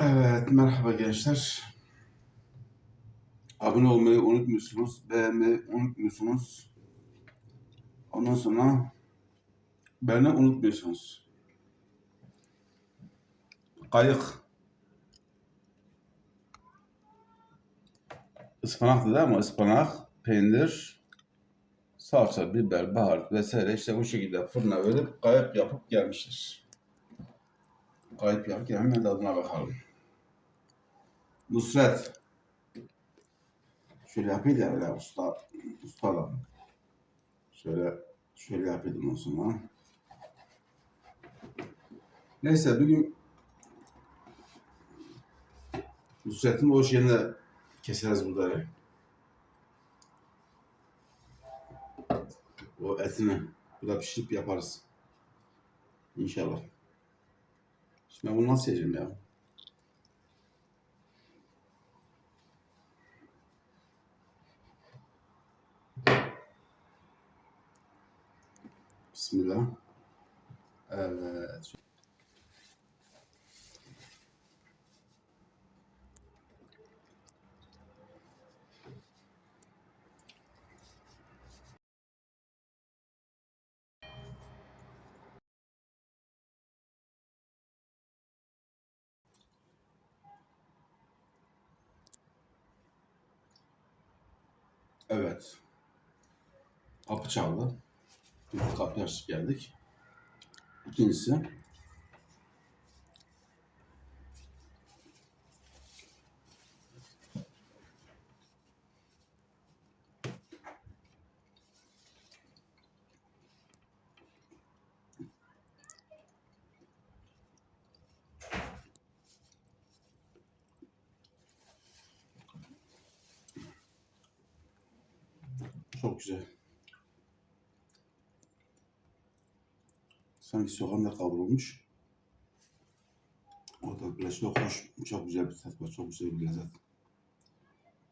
Evet, merhaba gençler. Abone olmayı unutmuyorsunuz, beğenmeyi unutmuyorsunuz. Ondan sonra beni unutmuyorsunuz. Kayık. Ispanaktı değil mi? Ispanak, peynir, salça, biber, baharat vesaire işte bu şekilde fırına verip kayık yapıp gelmiştir. Kayıp yapıp hemen tadına bakalım. Nusret. Şöyle yapayım ya öyle usta, usta adam. Şöyle, şöyle yapayım o zaman. Neyse bugün Nusret'in şeyini de keseriz burada. O etini. Bu da pişirip yaparız. İnşallah. Şimdi ben bunu nasıl yiyeceğim ya? Bismillah. Evet. Evet. Kapı çaldı. Kapıyı açıp geldik. İkincisi. Çok güzel. Sanki soğanla kavrulmuş. O da böyle çok hoş, çok güzel bir tat var, çok güzel bir lezzet.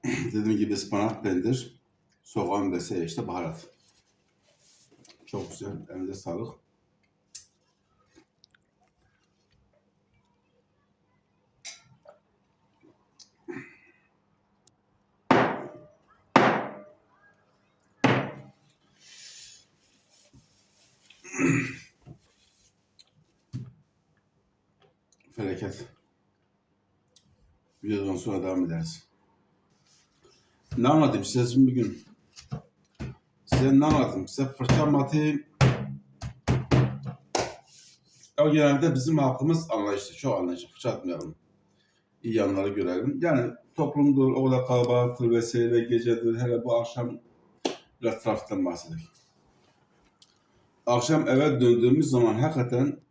Dediğim gibi ıspanak, peynir, soğan vesaire işte baharat. Çok güzel, elinize sağlık. Felaket. Videodan sonra devam ederiz. Ne anlatayım size şimdi bugün? Size ne anlatayım? Size fırça matı o genelde bizim halkımız anlayışlı, çok anlayışlı. Fırça atmayalım. İyi yanları görelim. Yani toplumdur, o da kalabalıktır vesaire, gecedir, hele bu akşam biraz trafikten bahsedelim. Akşam eve döndüğümüz zaman hakikaten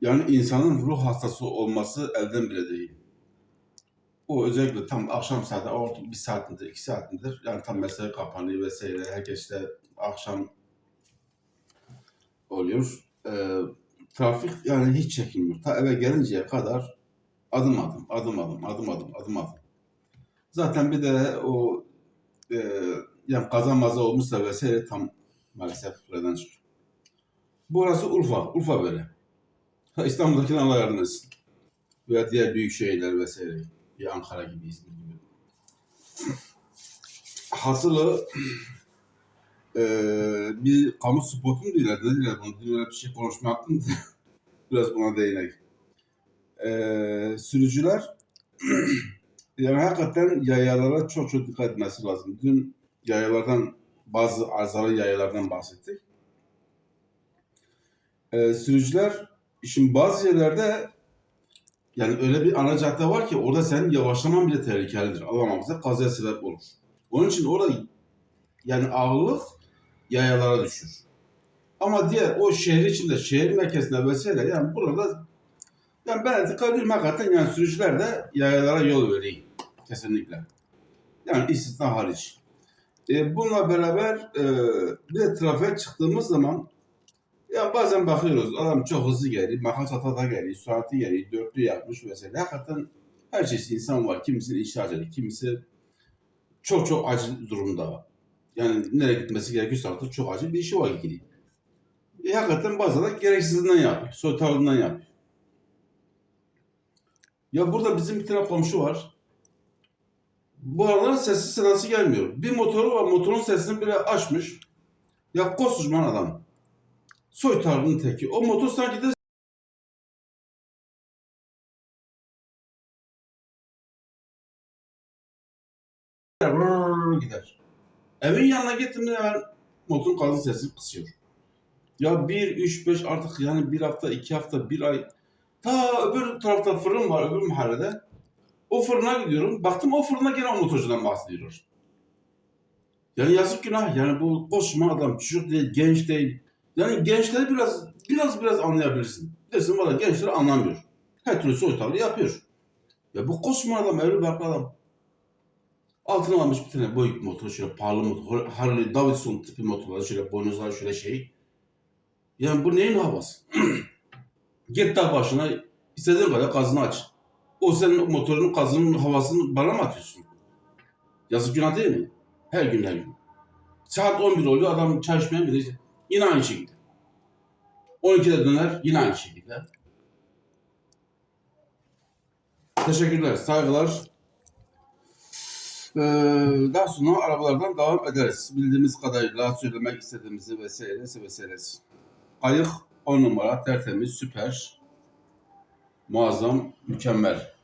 yani insanın ruh hastası olması elden bile değil. O özellikle tam akşam saati, orta bir saat midir, iki saat midir? Yani tam mesai kapanıyor vesaire. Herkes de akşam oluyor. Ee, trafik yani hiç çekilmiyor. Ta eve gelinceye kadar adım adım, adım adım, adım adım, adım adım. Zaten bir de o e, yani kaza maza olmuşsa vesaire tam maalesef neden çıkıyor. Burası Urfa, Urfa böyle. Ha, İstanbul'dakine Allah yardım etsin. Veya diğer büyük şehirler vesaire. Bir Ankara gibi, İzmir gibi. Hasılı eee bir kamu spotu mu dediler, dediler bunu. Dün öyle bir şey konuşma yaptım biraz ona değinek. Eee sürücüler yani hakikaten yayalara çok çok dikkat etmesi lazım. Dün yayalardan bazı arızalı yayalardan bahsettik. Eee sürücüler Şimdi bazı yerlerde yani öyle bir ana cadde var ki orada senin yavaşlaman bile tehlikelidir. Allah muhafaza kazaya sebep olur. Onun için orada yani ağırlık yayalara düşür. Ama diğer o şehir içinde, şehir merkezinde vesaire yani burada yani ben dikkat ediyorum hakikaten yani sürücüler de yayalara yol veriyor. Kesinlikle. Yani istisna hariç. E, bununla beraber e, bir de trafiğe çıktığımız zaman ya bazen bakıyoruz adam çok hızlı geliyor, makas atata geliyor, süratli geliyor, dörtlü yapmış mesela. Hakikaten her çeşit insan var. Kimisi acele, kimisi çok çok acil durumda. Yani nereye gitmesi gerekiyorsa artık çok acil bir işi var gidiyor. E, hakikaten bazen de gereksizliğinden yapıyor, soytarlığından yapıyor. Ya burada bizim bir tane komşu var. Bu aralar sesi sedası gelmiyor. Bir motoru var. Motorun sesini bile açmış. Ya koskocaman adam. Soytarının teki. O motor sanki de gider. Evin yanına gittiğimde hemen motorun gazın sesini kısıyor. Ya 1, 3, 5 artık yani bir hafta, iki hafta, bir ay. Ta öbür tarafta fırın var öbür mahallede. O fırına gidiyorum. Baktım o fırına gene o motorcudan bahsediyor. Yani yazık günah. Yani bu koşma adam çocuk değil, genç değil. Yani gençleri biraz biraz biraz anlayabilirsin. Desin valla gençleri anlamıyor. Her türlü soytarlığı yapıyor. Ya bu koşma adam, evli barklı adam. Altına almış bir tane boyut motor, şöyle pahalı motor. Harley Davidson tipi motorlar, şöyle boynuzlar, şöyle şey. Yani bu neyin havası? Git dağ başına, istediğin kadar gazını aç. O senin motorunun gazının havasını bana mı atıyorsun? Yazık günah değil mi? Her gün her gün. Saat 11 oluyor adam çay içmeye gidecek? Yine aynı şekilde. 12'de döner yine aynı şekilde. Teşekkürler, saygılar. Ee, daha sonra arabalardan devam ederiz. Bildiğimiz kadarıyla söylemek istediğimizi vesairesi vesairesi. Kayık 10 numara, tertemiz, süper, muazzam, mükemmel.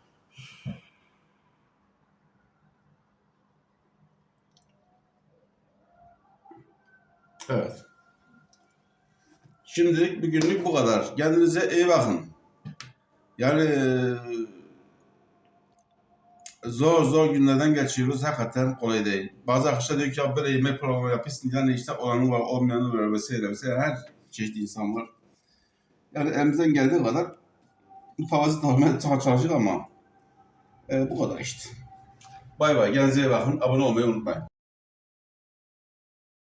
Evet. Şimdilik bugünlük bu kadar. Kendinize iyi bakın. Yani eee, zor zor günlerden geçiyoruz. Hakikaten kolay değil. Bazı arkadaşlar diyor ki ya böyle yemek programı yapıyorsun. Yani işte olanı var, olmayanı var vesaire vesaire. Her çeşit insan var. Yani elimizden geldiği kadar mütevazi davranmaya çalışacağız ama e, bu kadar işte. Bay bay. Kendinize iyi bakın. Abone olmayı unutmayın.